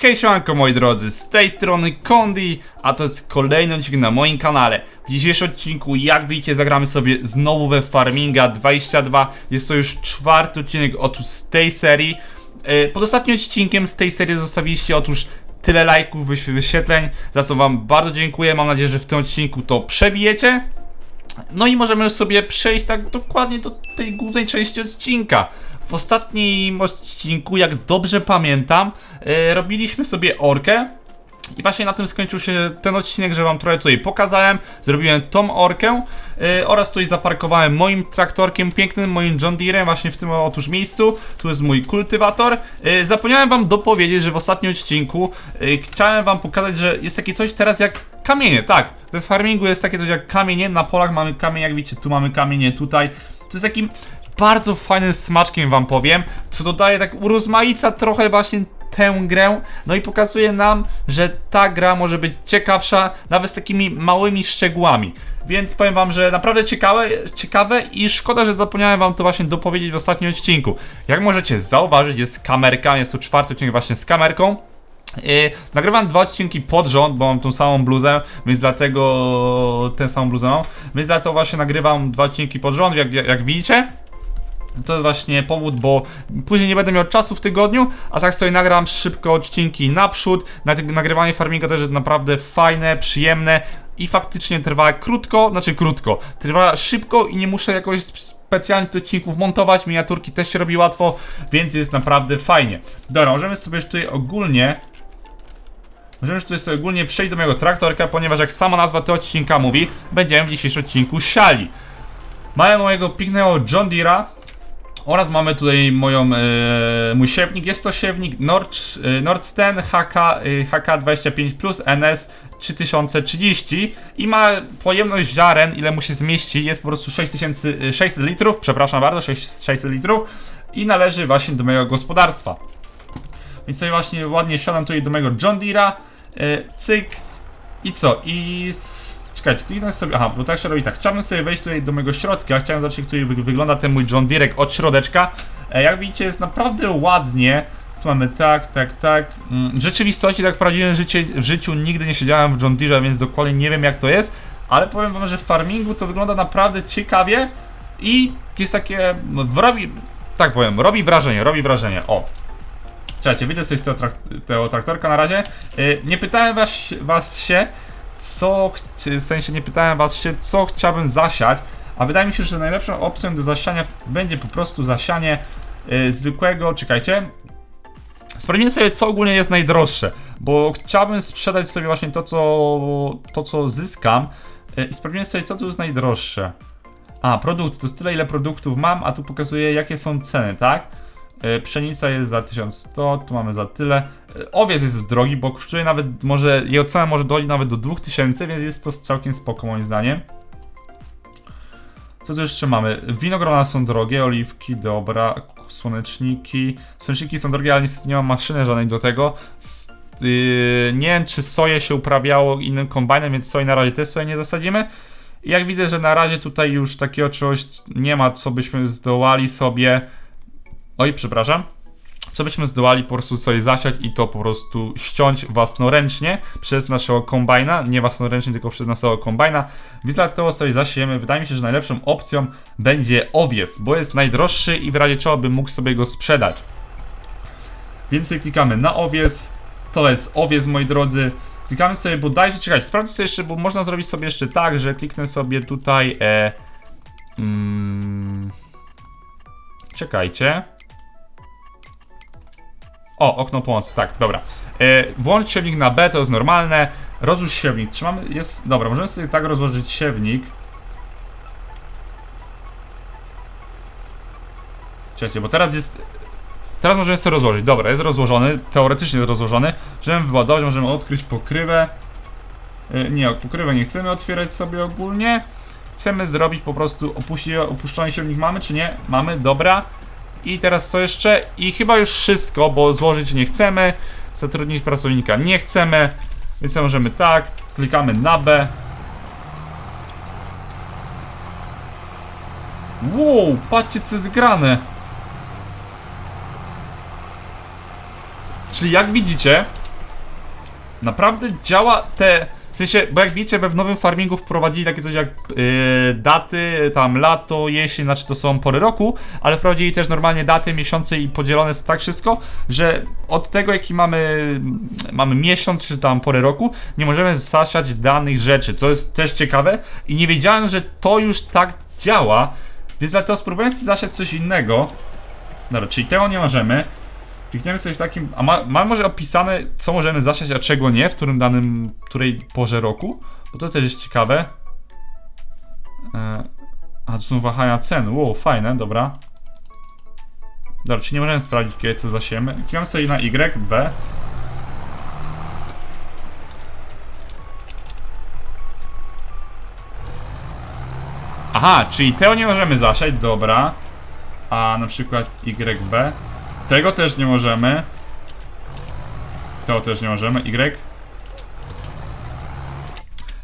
Hej siemanko moi drodzy, z tej strony Kondi, a to jest kolejny odcinek na moim kanale. W dzisiejszym odcinku, jak widzicie, zagramy sobie znowu we Farminga 22. Jest to już czwarty odcinek otóż z tej serii. E, Pod ostatnim odcinkiem z tej serii zostawiliście otóż tyle lajków, wyś- wyświetleń, za co wam bardzo dziękuję. Mam nadzieję, że w tym odcinku to przebijecie. No i możemy już sobie przejść tak dokładnie do tej głównej części odcinka. W ostatnim odcinku, jak dobrze pamiętam, e, robiliśmy sobie orkę. I właśnie na tym skończył się ten odcinek, że wam trochę tutaj pokazałem. Zrobiłem tą orkę e, oraz tutaj zaparkowałem moim traktorkiem, pięknym moim John Deerem właśnie w tym otóż miejscu. Tu jest mój kultywator. E, zapomniałem wam dopowiedzieć, że w ostatnim odcinku e, chciałem wam pokazać, że jest takie coś teraz jak kamienie, tak. We farmingu jest takie coś jak kamienie, na polach mamy kamienie, jak widzicie, tu mamy kamienie, tutaj. To jest takim bardzo fajnym smaczkiem wam powiem, co dodaje tak urozmaica trochę właśnie tę grę, no i pokazuje nam, że ta gra może być ciekawsza nawet z takimi małymi szczegółami. Więc powiem wam, że naprawdę ciekawe, ciekawe i szkoda, że zapomniałem wam to właśnie dopowiedzieć w ostatnim odcinku. Jak możecie zauważyć, jest kamerka, jest to czwarty odcinek właśnie z kamerką. Yy, nagrywam dwa odcinki pod rząd, bo mam tą samą bluzę, więc dlatego tę samą bluzę mam. Więc dlatego właśnie nagrywam dwa odcinki pod rząd, jak, jak, jak widzicie. To jest właśnie powód, bo później nie będę miał czasu w tygodniu, a tak sobie nagram szybko odcinki naprzód. Nag- Nagrywanie farminga też jest naprawdę fajne, przyjemne i faktycznie trwa krótko, znaczy krótko, trwa szybko i nie muszę jakoś specjalnie tych odcinków montować, miniaturki też się robi łatwo, więc jest naprawdę fajnie. Dobra, możemy sobie już tutaj ogólnie Możemy już tutaj sobie ogólnie przejść do mojego traktorka, ponieważ jak sama nazwa tego odcinka mówi, będziemy w dzisiejszym odcinku siali. Mamy mojego pięknego John Deere'a oraz mamy tutaj moją, e, mój siewnik. Jest to siewnik Nord, e, Nordsten HK, e, HK25 Plus NS 3030 i ma pojemność ziaren, ile mu się zmieści, jest po prostu 6600 litrów, przepraszam bardzo, 6- 600 litrów i należy właśnie do mojego gospodarstwa. Więc sobie właśnie ładnie siadam tutaj do mojego John Deere'a, e, cyk i co? I czekajcie, kliknę sobie, aha, bo tak się robi tak, chciałbym sobie wejść tutaj do mojego środka, chciałem zobaczyć, wy- wygląda ten mój John Deere od środeczka. E, jak widzicie jest naprawdę ładnie, tu mamy tak, tak, tak. Mm, W rzeczywistości, tak w prawdziwym życie, w życiu nigdy nie siedziałem w John Deere, więc dokładnie nie wiem jak to jest, ale powiem wam, że w farmingu to wygląda naprawdę ciekawie i jest takie, robi, tak powiem, robi wrażenie, robi wrażenie, o. Czekajcie, widzę sobie z tego, trak tego traktorka na razie. Yy, nie pytałem was, was się, co, w sensie nie pytałem was się, co chciałbym zasiać, a wydaje mi się, że najlepszą opcją do zasiania będzie po prostu zasianie yy, zwykłego, czekajcie, Sprawdzimy sobie, co ogólnie jest najdroższe, bo chciałbym sprzedać sobie właśnie to, co, to, co zyskam yy, i sprawdzimy sobie, co tu jest najdroższe. A, produkty, to jest tyle, ile produktów mam, a tu pokazuje, jakie są ceny, tak? E, Pszenica jest za 1100, tu mamy za tyle. Owiec jest drogi, bo kosztuje nawet, może, jego cena może dojść nawet do 2000, więc jest to całkiem spoko moim zdaniem. Co tu jeszcze mamy? Winogrona są drogie, oliwki, dobra, słoneczniki. Słoneczniki są drogie, ale niestety nie mam maszyny żadnej do tego. S yy, nie wiem, czy soję się uprawiało innym kombajnem, więc soi na razie też sobie nie zasadzimy. I jak widzę, że na razie tutaj już takiego czegoś nie ma, co byśmy zdołali sobie Oj, przepraszam. Co byśmy zdołali po prostu sobie zasiać i to po prostu ściąć własnoręcznie przez naszego kombajna, nie własnoręcznie, tylko przez naszego kombajna. Więc dlatego sobie zasiejemy. Wydaje mi się, że najlepszą opcją będzie owiec, bo jest najdroższy i w razie czego bym mógł sobie go sprzedać. Więc klikamy na owiec. To jest owiec, moi drodzy. Klikamy sobie bodajże, czekajcie, sprawdzę sobie jeszcze, bo można zrobić sobie jeszcze tak, że kliknę sobie tutaj e, mm, Czekajcie. O, okno pomocy, tak, dobra. E, włącz siewnik na B, to jest normalne. Rozłóż siewnik. Trzymamy, jest, dobra, możemy sobie tak rozłożyć siewnik. Czekajcie, bo teraz jest... Teraz możemy sobie rozłożyć. Dobra, jest rozłożony, teoretycznie jest rozłożony. Możemy wyładować, możemy odkryć pokrywę. E, nie, pokrywę nie chcemy otwierać sobie ogólnie. Chcemy zrobić po prostu opuści, opuszczony siewnik mamy, czy nie? Mamy, dobra. I teraz co jeszcze? I chyba już wszystko, bo złożyć nie chcemy. Zatrudnić pracownika nie chcemy. Więc możemy tak. Klikamy na B. Wow, patrzcie co jest grane. Czyli jak widzicie, naprawdę działa te. W sensie, bo jak wiecie, we w nowym farmingu wprowadzili takie coś jak yy, daty, tam lato, jesień, znaczy to są pory roku, ale wprowadzili też normalnie daty, miesiące i podzielone jest tak wszystko, że od tego jaki mamy, mamy miesiąc czy tam porę roku, nie możemy zasiać danych rzeczy, co jest też ciekawe i nie wiedziałem, że to już tak działa, więc dlatego spróbuję sobie zasiać coś innego. Dobra, czyli tego nie możemy. Klikniemy sobie w takim. A ma, ma może opisane, co możemy zasiać, a czego nie, w którym danym, której porze roku? Bo to też jest ciekawe. E, a tu są wahania cen. Wow, fajne, dobra. Dobra, czy nie możemy sprawdzić, kiedy co zasiemy? Klikamy sobie na Y, B. Aha, czyli tego nie możemy zasiać, dobra. A na przykład YB. Tego też nie możemy. Tego też nie możemy. Y.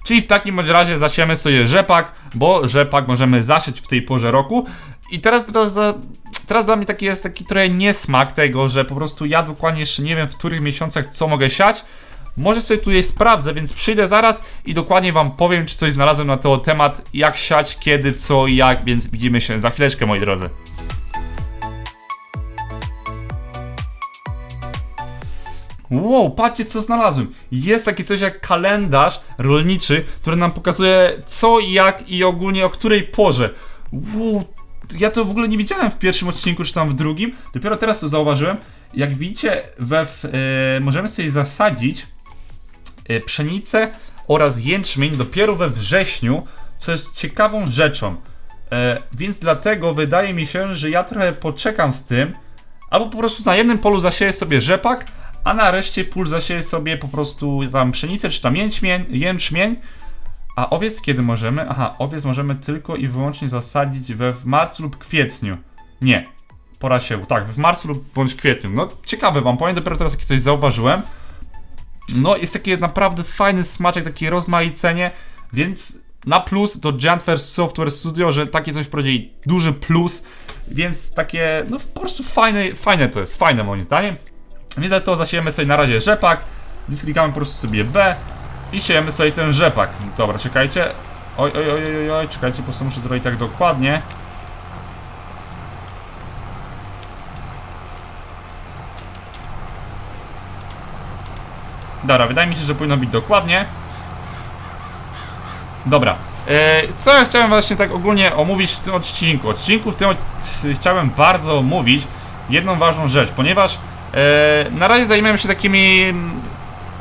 Czyli w takim bądź razie zasiemy sobie rzepak, bo rzepak możemy zasiać w tej porze roku. I teraz, teraz, teraz dla mnie taki jest taki trochę niesmak tego, że po prostu ja dokładnie jeszcze nie wiem w których miesiącach co mogę siać. Może sobie tutaj sprawdzę, więc przyjdę zaraz i dokładnie wam powiem, czy coś znalazłem na ten temat, jak siać, kiedy, co i jak, więc widzimy się za chwileczkę, moi drodzy. Wow, patrzcie co znalazłem. Jest takie coś jak kalendarz rolniczy, który nam pokazuje co, jak i ogólnie o której porze. Wow, ja to w ogóle nie widziałem w pierwszym odcinku, czy tam w drugim. Dopiero teraz to zauważyłem. Jak widzicie, we, w, e, możemy sobie zasadzić e, pszenicę oraz jęczmień dopiero we wrześniu, co jest ciekawą rzeczą. E, więc dlatego wydaje mi się, że ja trochę poczekam z tym, albo po prostu na jednym polu zasieję sobie rzepak, a na reszcie pól zasieję sobie po prostu tam pszenicę, czy tam jęczmień, jęczmień. A owiec kiedy możemy? Aha, owiec możemy tylko i wyłącznie zasadzić we w marcu lub kwietniu. Nie, pora się, tak, w marcu lub bądź kwietniu. No, ciekawe wam powiem, dopiero teraz takie coś zauważyłem. No, jest taki naprawdę fajny smaczek, takie rozmaicenie, więc na plus do Giantware Software Studio, że takie coś wprowadzili duży plus, więc takie, no po prostu fajne, fajne to jest, fajne moim zdaniem. Więc za to zasiejemy sobie na razie rzepak, więc klikamy po prostu sobie B i siejemy sobie ten rzepak. Dobra, czekajcie. Oj, oj, oj, oj, oj, czekajcie, po prostu muszę zrobić tak dokładnie. Dobra, wydaje mi się, że powinno być dokładnie. Dobra. E, co ja chciałem właśnie tak ogólnie omówić w tym odcinku? Odcinku w tym chciałem bardzo omówić jedną ważną rzecz, ponieważ na razie zajmujemy się takimi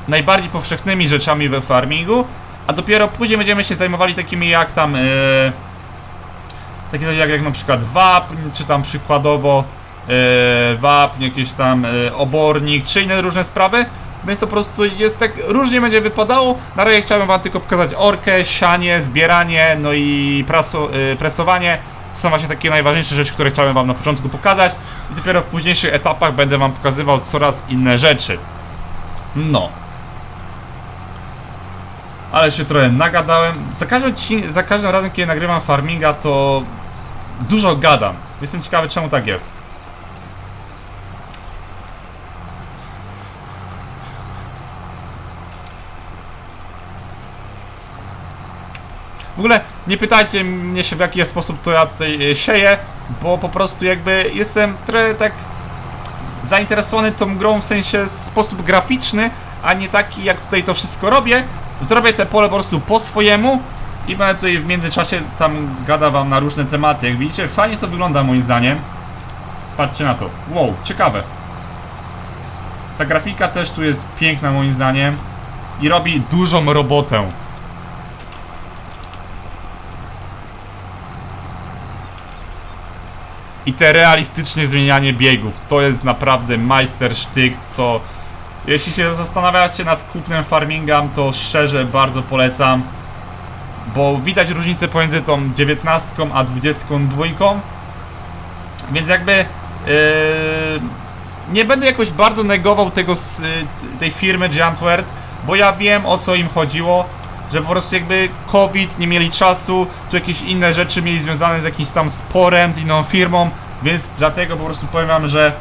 najbardziej powszechnymi rzeczami we farmingu, a dopiero później będziemy się zajmowali takimi jak tam e, takie coś jak, jak na przykład wapń, czy tam przykładowo e, wapń, jakiś tam e, obornik, czy inne różne sprawy. Więc to po prostu jest tak, różnie będzie wypadało. Na razie chciałem wam tylko pokazać orkę, sianie, zbieranie, no i praso, presowanie. To są właśnie takie najważniejsze rzeczy, które chciałem wam na początku pokazać. I dopiero w późniejszych etapach będę wam pokazywał coraz inne rzeczy. No. Ale się trochę nagadałem. Za każdym, za każdym razem, kiedy nagrywam farminga, to dużo gadam. Jestem ciekawy, czemu tak jest. W ogóle nie pytajcie mnie się w jaki sposób to ja tutaj e, sieję, bo po prostu jakby jestem trochę tak zainteresowany tą grą w sensie sposób graficzny, a nie taki jak tutaj to wszystko robię. Zrobię te pole po prostu po swojemu i będę tutaj w międzyczasie tam gada wam na różne tematy. Jak widzicie, fajnie to wygląda moim zdaniem. Patrzcie na to. Wow, ciekawe. Ta grafika też tu jest piękna moim zdaniem i robi dużą robotę. I te realistycznie zmienianie biegów, to jest naprawdę majstersztyk, co jeśli się zastanawiacie nad kupnem farmingam, to szczerze bardzo polecam, bo widać różnicę pomiędzy tą 19 a 22, więc jakby yy, nie będę jakoś bardzo negował tego, s- y, tej firmy Giantware, bo ja wiem o co im chodziło, że po prostu jakby COVID, nie mieli czasu, tu jakieś inne rzeczy mieli związane z jakimś tam sporem, z inną firmą, więc dlatego po prostu powiem wam, że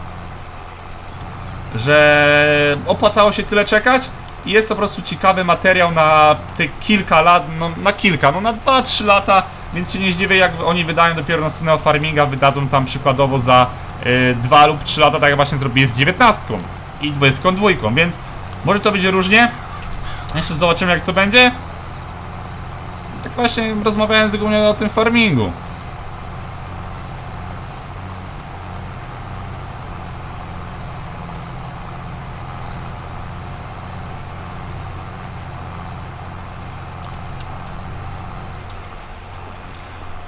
że opłacało się tyle czekać jest to po prostu ciekawy materiał na te kilka lat, no na kilka, no na 2-3 lata, więc się nie zdziwię jak oni wydają dopiero następnego farminga, wydadzą tam przykładowo za y, 2 lub 3 lata, tak jak właśnie zrobili z 19 i 22, więc może to będzie różnie. Jeszcze zobaczymy jak to będzie. Właśnie rozmawiając ogólnie o tym farmingu.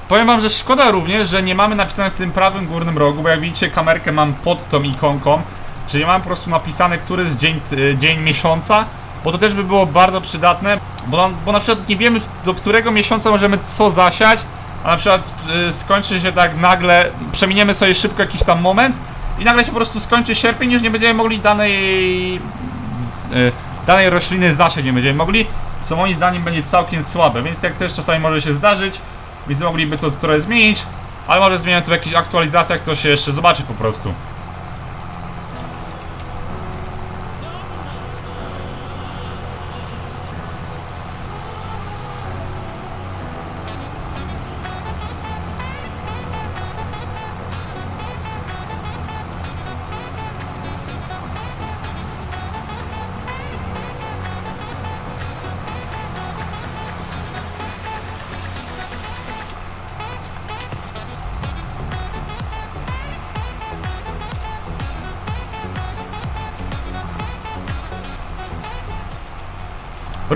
Powiem wam, że szkoda również, że nie mamy napisane w tym prawym górnym rogu, bo jak widzicie kamerkę mam pod tą ikonką, nie mam po prostu napisane, który jest dzień, y, dzień miesiąca, bo to też by było bardzo przydatne, bo, bo na przykład nie wiemy do którego miesiąca możemy co zasiać, a na przykład y, skończy się tak nagle, przeminiemy sobie szybko jakiś tam moment i nagle się po prostu skończy sierpień, już nie będziemy mogli danej y, danej rośliny zasiać nie będziemy mogli, co moim zdaniem będzie całkiem słabe, więc tak też czasami może się zdarzyć, więc mogliby to trochę zmienić, ale może zmienią to w jakichś aktualizacjach, to się jeszcze zobaczy po prostu.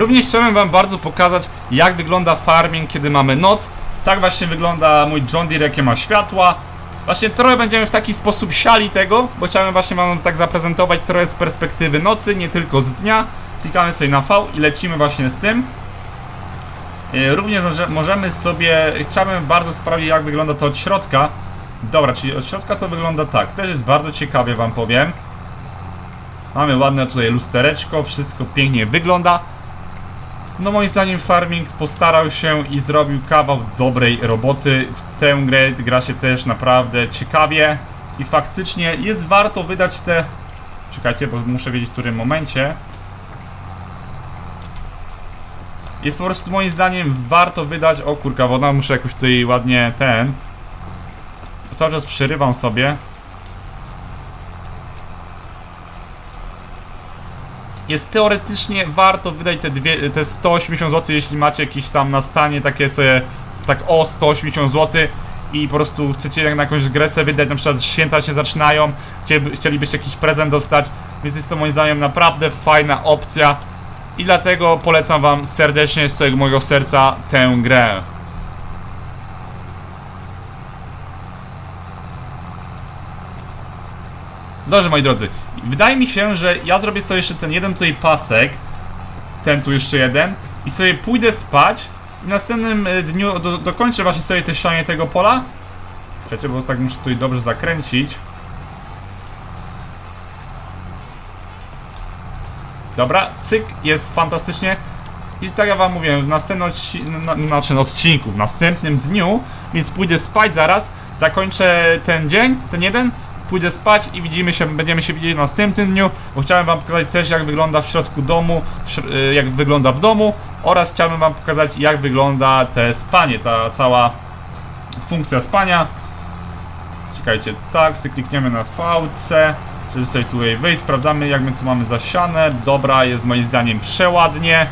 Również chciałem wam bardzo pokazać, jak wygląda farming, kiedy mamy noc. Tak właśnie wygląda mój John Deere, jakie ma światła. Właśnie trochę będziemy w taki sposób siali tego, bo chciałem właśnie wam tak zaprezentować trochę z perspektywy nocy, nie tylko z dnia. Klikamy sobie na V i lecimy właśnie z tym. E, Również może, możemy sobie, chciałbym bardzo sprawdzić jak wygląda to od środka. Dobra, czyli od środka to wygląda tak. Też jest bardzo ciekawie wam powiem. Mamy ładne tutaj lustereczko, wszystko pięknie wygląda. No moim zdaniem Farming postarał się i zrobił kawał dobrej roboty. W tę grę gra się też naprawdę ciekawie i faktycznie jest warto wydać te... Czekajcie, bo muszę wiedzieć w którym momencie. Jest po prostu moim zdaniem warto wydać... O kurka woda, muszę jakoś tutaj ładnie ten... Cały czas przerywam sobie. Jest teoretycznie warto wydać te, dwie, te 180 zł, jeśli macie jakieś tam na stanie takie sobie, tak o 180 zł i po prostu chcecie jak na jakąś grę sobie wydać, na przykład święta się zaczynają, chcieliby, chcielibyście jakiś prezent dostać, więc jest to moim zdaniem naprawdę fajna opcja i dlatego polecam wam serdecznie z całego mojego serca tę grę. Dobrze, moi drodzy. Wydaje mi się, że ja zrobię sobie jeszcze ten jeden tutaj pasek. Ten tu jeszcze jeden. I sobie pójdę spać. I w następnym e, dniu do, dokończę właśnie sobie te sianie tego pola. Czekajcie, bo tak muszę tutaj dobrze zakręcić. Dobra, cyk, jest fantastycznie. I tak jak wam mówiłem, w następnym odci na, znaczy na odcinku, w następnym dniu, więc pójdę spać zaraz, zakończę ten dzień, ten jeden, pójdę spać i widzimy się, będziemy się widzieć w następnym dniu, bo chciałem wam pokazać też jak wygląda w środku domu, y, jak wygląda w domu oraz chciałbym wam pokazać jak wygląda te spanie, ta cała funkcja spania. Czekajcie, tak, sobie klikniemy na VC, żeby sobie tutaj wyjść, sprawdzamy jak my tu mamy zasiane, dobra, jest moim zdaniem przeładnie.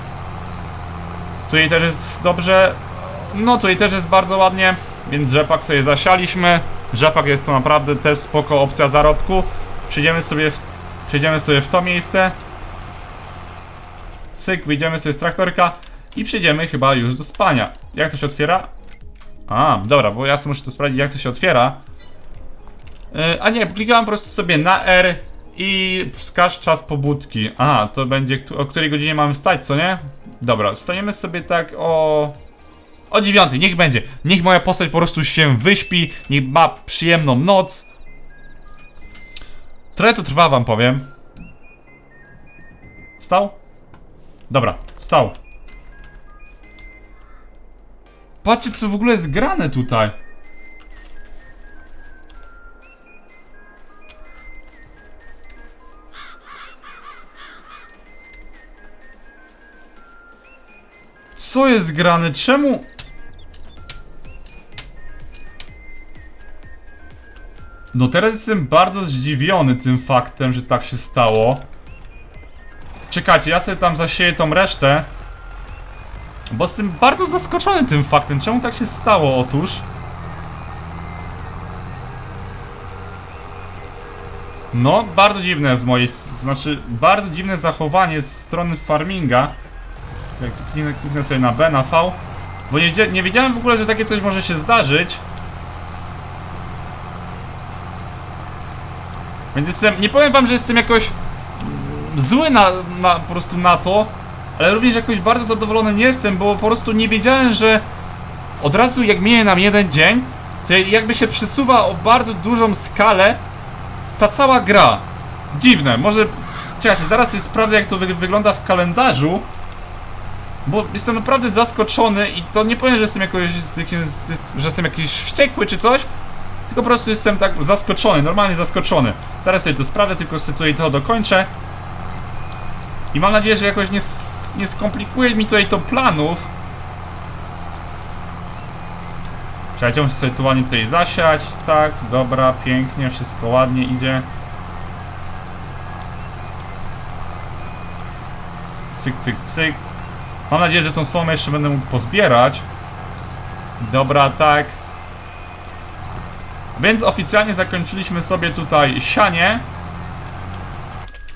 Tutaj też jest dobrze, no tutaj też jest bardzo ładnie, więc rzepak sobie zasialiśmy. Rzepak jest to naprawdę też spoko opcja zarobku. Przejdziemy sobie w, przejdziemy sobie w to miejsce. Cyk, wyjdziemy sobie z traktorka i przejdziemy chyba już do spania. Jak to się otwiera? A, dobra, bo ja sobie muszę to sprawdzić jak to się otwiera. Yy, a nie, klikałem po prostu sobie na R i wskaż czas pobudki. A, to będzie, o której godzinie mamy wstać, co nie? Dobra, wstaniemy sobie tak o... O dziewiątej, niech będzie. Niech moja postać po prostu się wyśpi, niech ma przyjemną noc. Trochę to trwa, wam powiem. Wstał? Dobra, wstał. Patrzcie, co w ogóle jest grane tutaj. Co jest grane? Czemu... No teraz jestem bardzo zdziwiony tym faktem, że tak się stało. Czekajcie, ja sobie tam zasieję tą resztę. Bo jestem bardzo zaskoczony tym faktem. Czemu tak się stało? Otóż. No, bardzo dziwne z mojej, znaczy bardzo dziwne zachowanie z strony farminga. Jak kliknę, sobie na B, na V, bo nie, nie wiedziałem w ogóle, że takie coś może się zdarzyć. Więc jestem, nie powiem wam, że jestem jakoś zły na, na po prostu na to, ale również jakoś bardzo zadowolony nie jestem, bo po prostu nie wiedziałem, że od razu jak minie nam jeden dzień, to jakby się przesuwa o bardzo dużą skalę ta cała gra. Dziwne, może... Czekajcie, zaraz sobie sprawdzę jak to wy wygląda w kalendarzu. Bo jestem naprawdę zaskoczony i to nie powiem, że jestem jakoś, że jestem jakiś wściekły czy coś, tylko po prostu jestem tak zaskoczony, normalnie zaskoczony. Zaraz sobie to sprawdzę, tylko sobie tutaj to dokończę. I mam nadzieję, że jakoś nie, nie skomplikuje mi tutaj to planów. Czekajcie, muszę sobie tu ładnie tutaj zasiać. Tak, dobra, pięknie, wszystko ładnie idzie. Cyk, cyk, cyk. Mam nadzieję, że tą słomę jeszcze będę mógł pozbierać. Dobra, tak. Więc oficjalnie zakończyliśmy sobie tutaj sianie.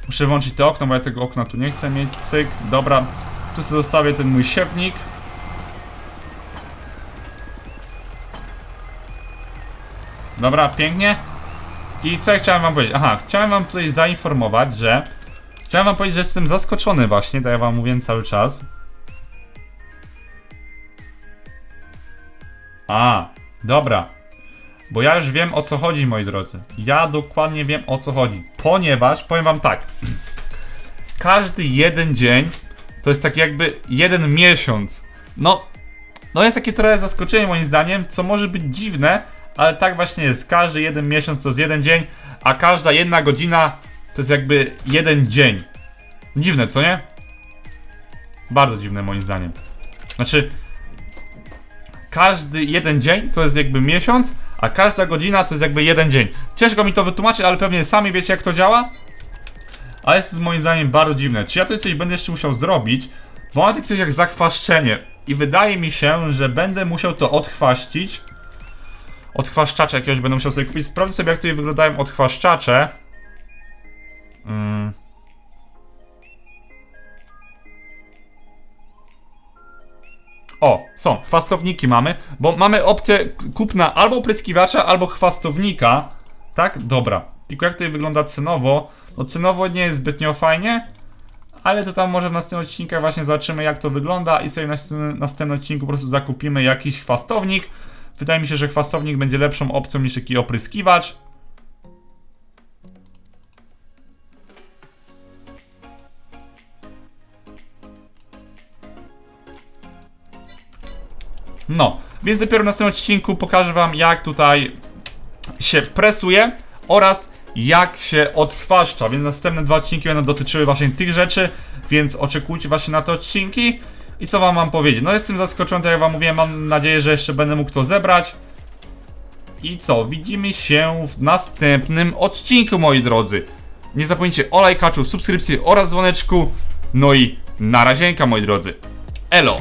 Muszę włączyć to okno, bo ja tego okna tu nie chcę mieć. Cyk, dobra. Tu sobie zostawię ten mój siewnik. Dobra, pięknie. I co ja chciałem wam powiedzieć? Aha, chciałem wam tutaj zainformować, że... Chciałem wam powiedzieć, że jestem zaskoczony właśnie, tak jak wam mówiłem cały czas. A, dobra. Bo ja już wiem o co chodzi, moi drodzy. Ja dokładnie wiem o co chodzi. Ponieważ, powiem wam tak. Każdy jeden dzień to jest tak jakby jeden miesiąc. No, no jest takie trochę zaskoczenie moim zdaniem, co może być dziwne, ale tak właśnie jest. Każdy jeden miesiąc to jest jeden dzień, a każda jedna godzina to jest jakby jeden dzień. Dziwne, co nie? Bardzo dziwne moim zdaniem. Znaczy, każdy jeden dzień to jest jakby miesiąc, a każda godzina to jest jakby jeden dzień. Ciężko mi to wytłumaczyć, ale pewnie sami wiecie jak to działa. Ale jest to moim zdaniem bardzo dziwne. Czy ja tutaj coś będę jeszcze musiał zrobić? Bo mam coś jak zakwaszczenie. I wydaje mi się, że będę musiał to odchwaścić. Odchwaszczacze jakiegoś będę musiał sobie kupić. Sprawdzę sobie jak tutaj wyglądają odchwaszczacze. Mm. O, są, chwastowniki mamy, bo mamy opcję kupna albo pryskiwacza, albo chwastownika. Tak? Dobra. Tylko jak tutaj wygląda cenowo? No cenowo nie jest zbytnio fajnie, ale to tam może w następnym odcinku właśnie zobaczymy jak to wygląda i sobie w następnym, następnym odcinku po prostu zakupimy jakiś chwastownik. Wydaje mi się, że chwastownik będzie lepszą opcją niż taki opryskiwacz. No, więc dopiero w następnym odcinku pokażę wam jak tutaj się presuje oraz jak się odchwaszcza, więc następne dwa odcinki będą dotyczyły właśnie tych rzeczy, więc oczekujcie właśnie na te odcinki. I co wam mam powiedzieć? No jestem zaskoczony, tak jak wam mówiłem, mam nadzieję, że jeszcze będę mógł to zebrać. I co? Widzimy się w następnym odcinku, moi drodzy. Nie zapomnijcie o lajkaczu, subskrypcji oraz dzwoneczku. No i na razienka, moi drodzy. Elo!